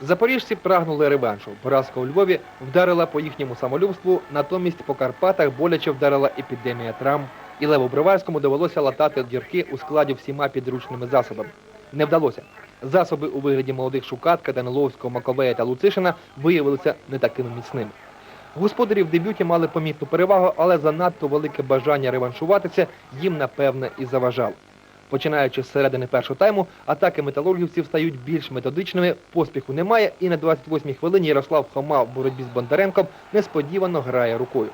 Запоріжці прагнули реваншу. Поразка у Львові вдарила по їхньому самолюбству, натомість по Карпатах боляче вдарила епідемія травм, і Леву Броварському довелося латати дірки у складі всіма підручними засобами. Не вдалося. Засоби у вигляді молодих Шукатка, Даниловського, Маковея та Луцишина виявилися не такими міцними. Господарі в дебюті мали помітну перевагу, але занадто велике бажання реваншуватися їм, напевне, і заважало. Починаючи з середини першого тайму, атаки металургівців стають більш методичними, поспіху немає, і на 28-й хвилині Ярослав Хома в боротьбі з Бондаренком несподівано грає рукою.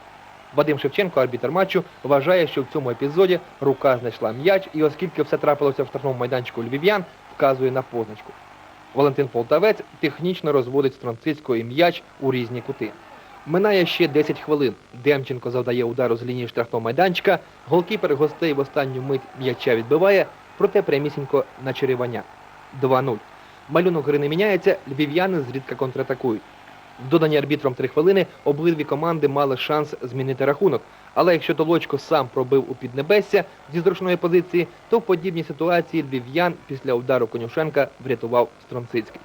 Вадим Шевченко, арбітр матчу, вважає, що в цьому епізоді рука знайшла м'яч, і оскільки все трапилося в штрафному майданчику львів'ян, вказує на позначку. Валентин Полтавець технічно розводить Стронцицького і м'яч у різні кути. Минає ще 10 хвилин. Демченко завдає удару з лінії штрафного майданчика, голкіпер гостей в останню мить м'яча відбиває, проте прямісінько на черевання. 2-0. Малюнок гри не міняється, львів'яни зрідка контратакують. В додані арбітром 3 хвилини обидві команди мали шанс змінити рахунок. Але якщо Толочко сам пробив у піднебесся зі зручної позиції, то в подібній ситуації львів'ян після удару Конюшенка врятував Стронцицький.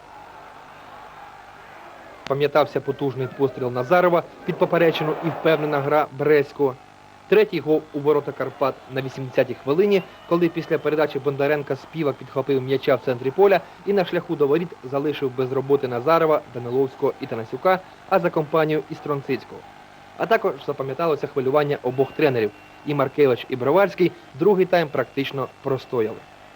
Пам'ятався потужний постріл Назарова під поперечину і впевнена гра Брезького. Третій гол у ворота Карпат на 80-й хвилині, коли після передачі Бондаренка співак підхопив м'яча в центрі поля і на шляху до воріт залишив без роботи Назарова, Даниловського і Танасюка, а за компанію і Стронцицького. А також запам'яталося хвилювання обох тренерів. І Маркевич, і Броварський другий тайм практично простояли.